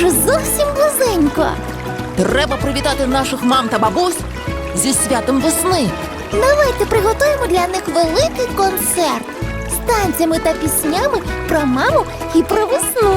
Вже зовсім близенько. Треба привітати наших мам та бабусь зі святом весни. Давайте приготуємо для них великий концерт з танцями та піснями про маму і про весну.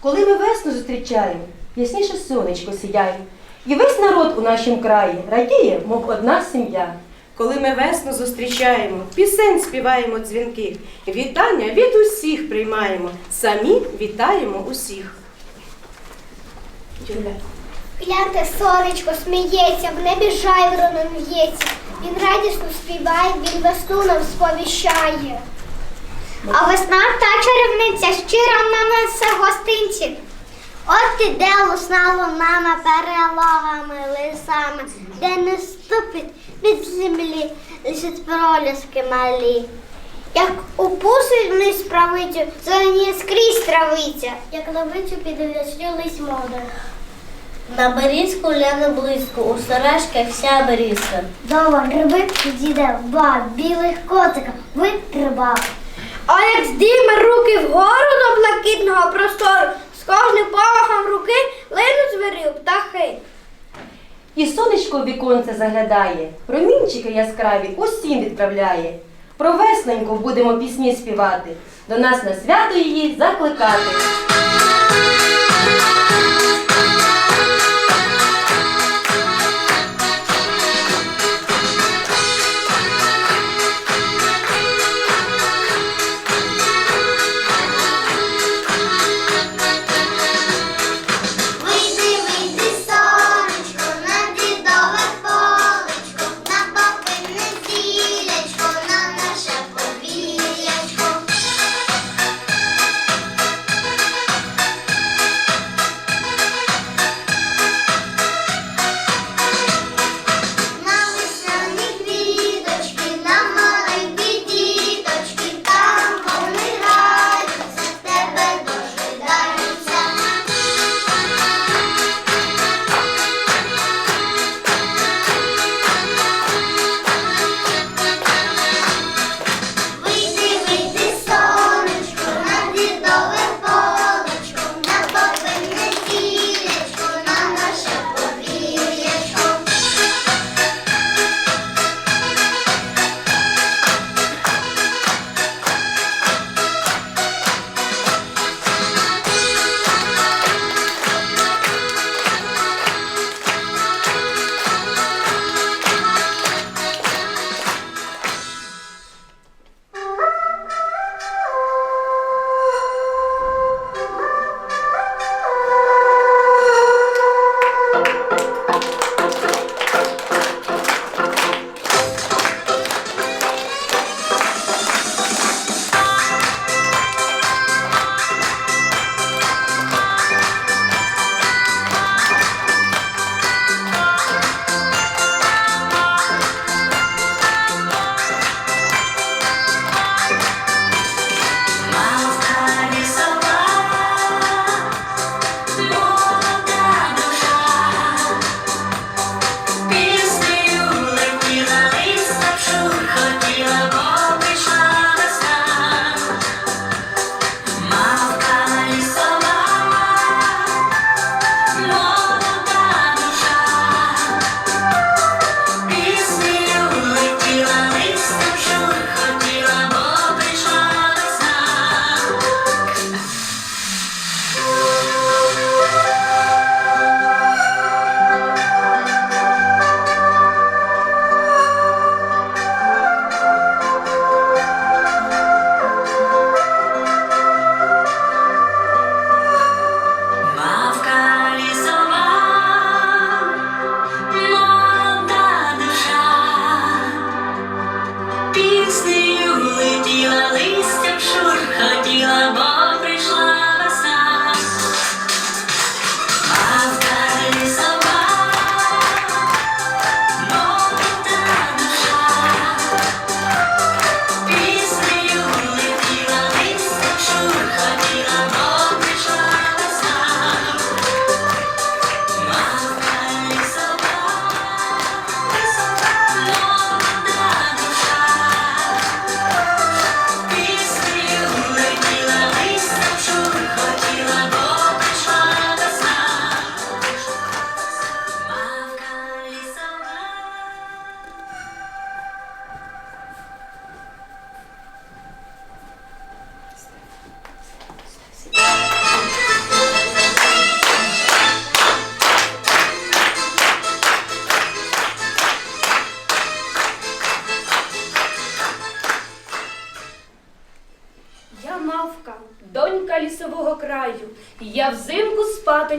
Коли ми весну зустрічаємо, ясніше сонечко сіяє, і весь народ у нашім краї радіє, мов одна сім'я. Коли ми весну зустрічаємо, пісень співаємо дзвінких, вітання від усіх приймаємо, самі вітаємо усіх. Юля. Гляньте, сонечко сміється, в небі жайворонок в'ється. Він радісно співає, він весну нам сповіщає. А весна та чарівниця щиро нам несе гостинці. От іде лусна лунами, перелогами, лисами, де не ступить від землі, лишить проліски малі. Як у пуси вниз правицю, зелені скрізь травиця, як ловицю під лись мода. На берізку ляне близько, у сережках вся берізка. Дома гриби підійде ба, білих котика, витрибав. А як здійме руки вгору до блакитного простору, з кожним помахом руки линуть звірів птахи. І сонечко в віконце заглядає, промінчики яскраві усім відправляє. Про весненьку будемо пісні співати, до нас на свято її закликати.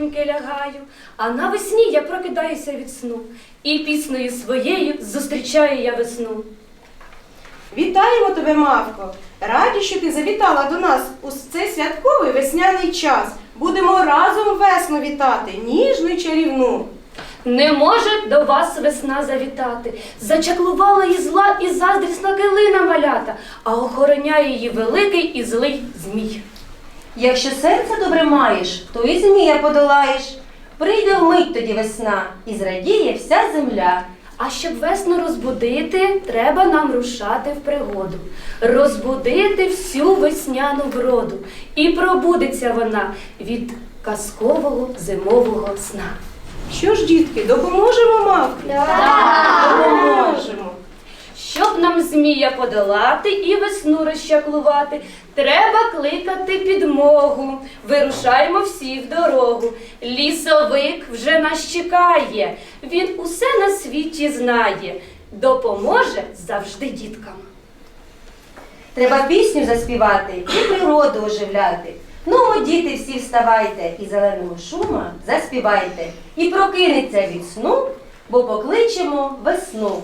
Спатоньки лягаю, а навесні я прокидаюся від сну. І піснею своєю зустрічаю я весну. Вітаємо тебе, Мавко! Раді, що ти завітала до нас у цей святковий весняний час. Будемо разом весну вітати, ніжну й чарівну. Не може до вас весна завітати. Зачаклувала її зла і заздрісна килина малята, а охороняє її великий і злий змій. Якщо серце добре маєш, то і змія подолаєш. Прийде вмить тоді весна, і зрадіє вся земля. А щоб весну розбудити, треба нам рушати в пригоду, розбудити всю весняну вроду, і пробудеться вона від казкового зимового сна. Що ж, дітки, допоможемо Мавки? Допоможемо. Щоб нам змія подолати і весну розчаклувати, треба кликати підмогу. Вирушаємо всі в дорогу. Лісовик вже нас чекає. Він усе на світі знає. Допоможе завжди діткам. Треба пісню заспівати і природу оживляти. Ну, діти, всі вставайте і зеленого шума заспівайте. І прокинеться від сну, бо покличемо весну.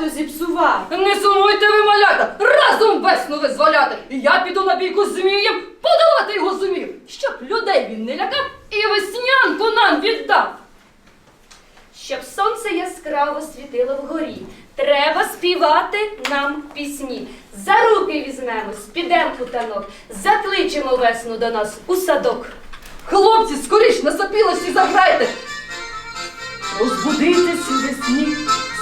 Свято зіпсував. Не сумуйте ви малята, разом весну визволяти. І Я піду на бійку з змієм, подолати його зумів, щоб людей він не лякав і веснянку нам віддав. Щоб сонце яскраво світило вгорі, Треба співати нам пісні. За руки візьмемось, підемо у танок, закличемо весну до нас у садок. Хлопці, скоріш насопілось і заграйте. Розбудитесь у весні,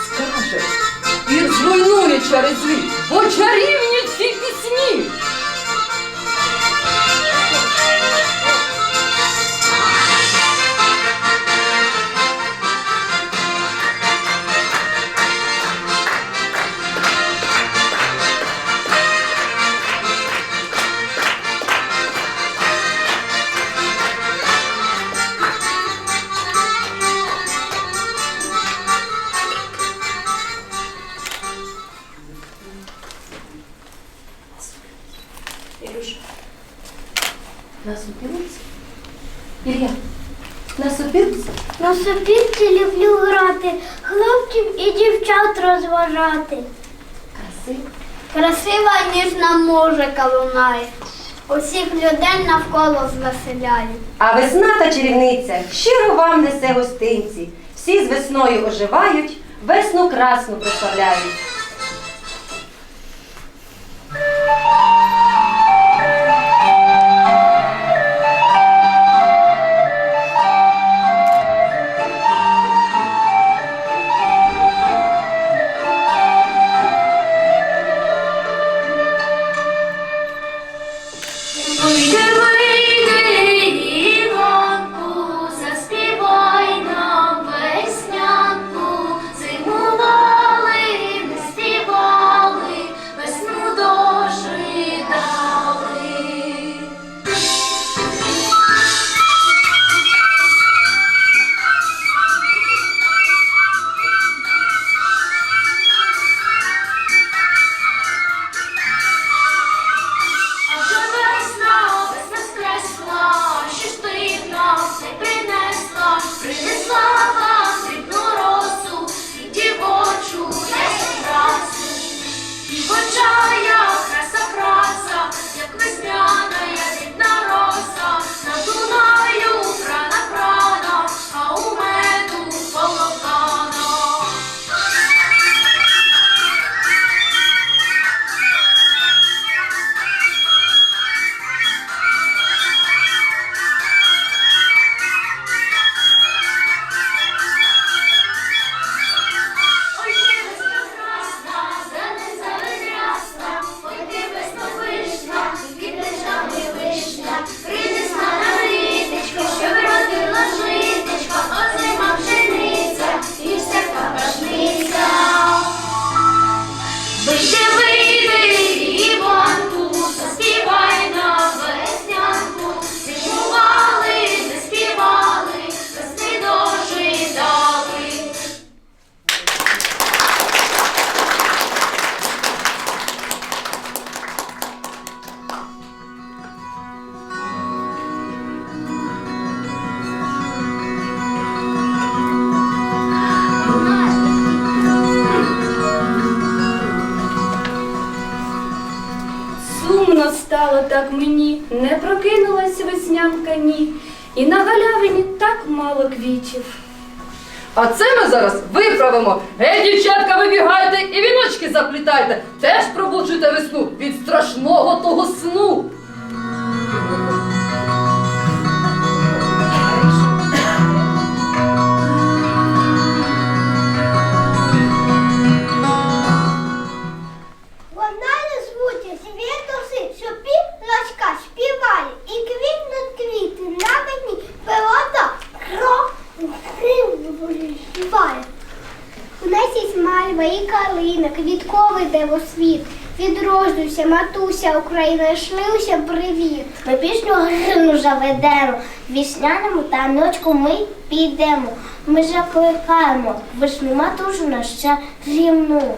скаже, і зруйнує через ліс, бо чарівні ці пісні. На сопілці люблю грати, хлопців і дівчат розважати. Красиво. Красива ніжна музика лунає, усіх людей навколо звеселяє. А весна та чарівниця щиро вам несе гостинці. Всі з весною оживають, весну красну прославляють. А це ми зараз виправимо. Гей, дівчатка, вибігайте і віночки заплітайте. Теж пробуджуйте весну від страшного того сну. Є калини, квітковий девосвіт. Відроджуйся, матуся, Україна, шлюся, привіт. Ми пісню грину заведемо, вісняному таночку ми підемо. Ми закликаємо, вишню матушу на ще рівну.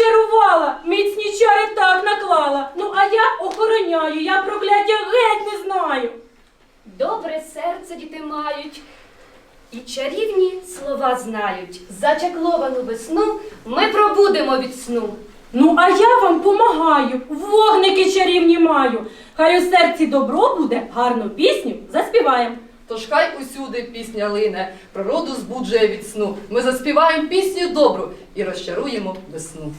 зачарувала, міцні чари так наклала. Ну, а я охороняю, я прокляття геть не знаю. Добре серце діти мають. І чарівні слова знають. Зачакловану весну ми пробудемо від сну. Ну, а я вам помагаю, вогники чарівні маю. Хай у серці добро буде, гарну пісню заспіваємо. Тож хай усюди пісня лине, природу збуджує від сну. Ми заспіваємо пісню добру і розчаруємо весну.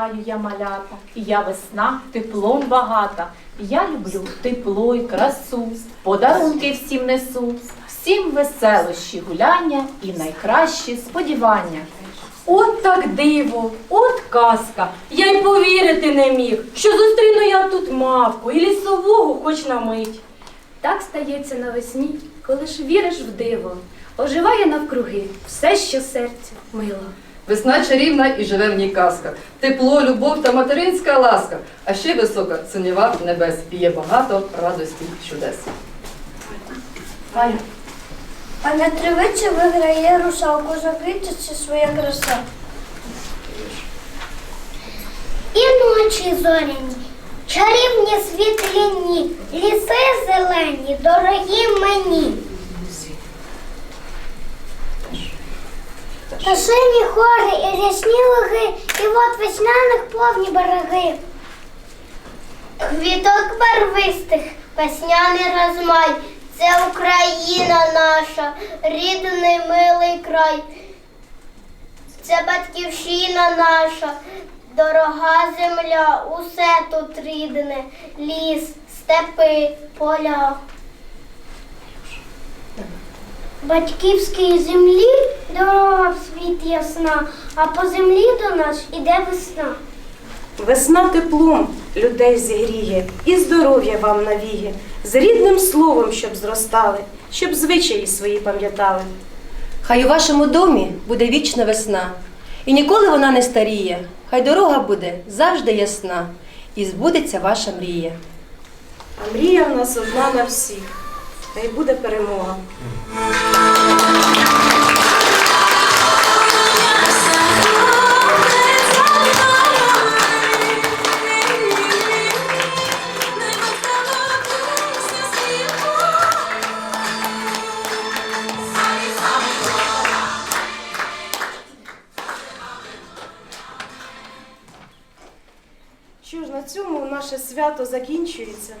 Вітаю я малята, я весна теплом багата. Я люблю тепло й красу, подарунки всім несу, всім веселощі гуляння і найкращі сподівання. От так диво, от казка. Я й повірити не міг, що зустріну я тут мавку і лісового хоч на мить. Так стається навесні, коли ж віриш в диво. Оживає навкруги все, що серцю мило. Весна чарівна і живе в ній казка. Тепло, любов та материнська ласка, а ще висока синєва небес. І є багато радості чудес. Валя. А на тривиці виграє русалку, закрититься своя краса. І ночі зоряні, чарівні світляні, ліси зелені, дорогі мені. Та сині гори і рясні луги, і от весняних повні береги. Квіток барвистих, весняний розмай, це Україна наша, рідний милий край. Це батьківщина наша, дорога земля, усе тут рідне, ліс, степи, поля. Батьківській землі дорога в світ ясна, а по землі до нас іде весна. Весна теплом людей зігріє і здоров'я вам навіє, з рідним словом, щоб зростали, щоб звичаї свої пам'ятали. Хай у вашому домі буде вічна весна, і ніколи вона не старіє. Хай дорога буде завжди ясна, і збудеться ваша мрія. А мрія в нас одна на всіх. Хай буде перемога. Що ж, на цьому наше свято закінчується.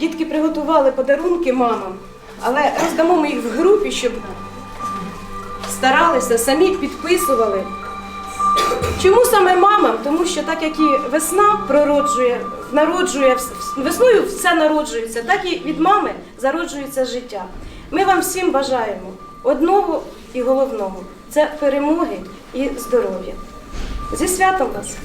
Дітки приготували подарунки мамам, але роздамо ми їх в групі, щоб старалися, самі підписували. Чому саме мамам? Тому що так як і весна пророджує, народжує весною все народжується, так і від мами зароджується життя. Ми вам всім бажаємо одного і головного це перемоги і здоров'я. Зі святом вас!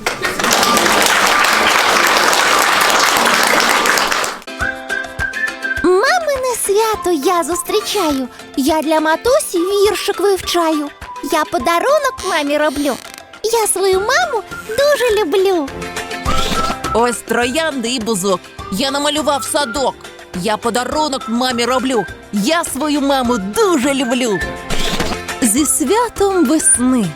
свято я зустрічаю. Я для матусі віршик вивчаю. Я подарунок мамі роблю. Я свою маму дуже люблю. Ось троянди і бузок. Я намалював садок. Я подарунок мамі роблю. Я свою маму дуже люблю. Зі святом весни.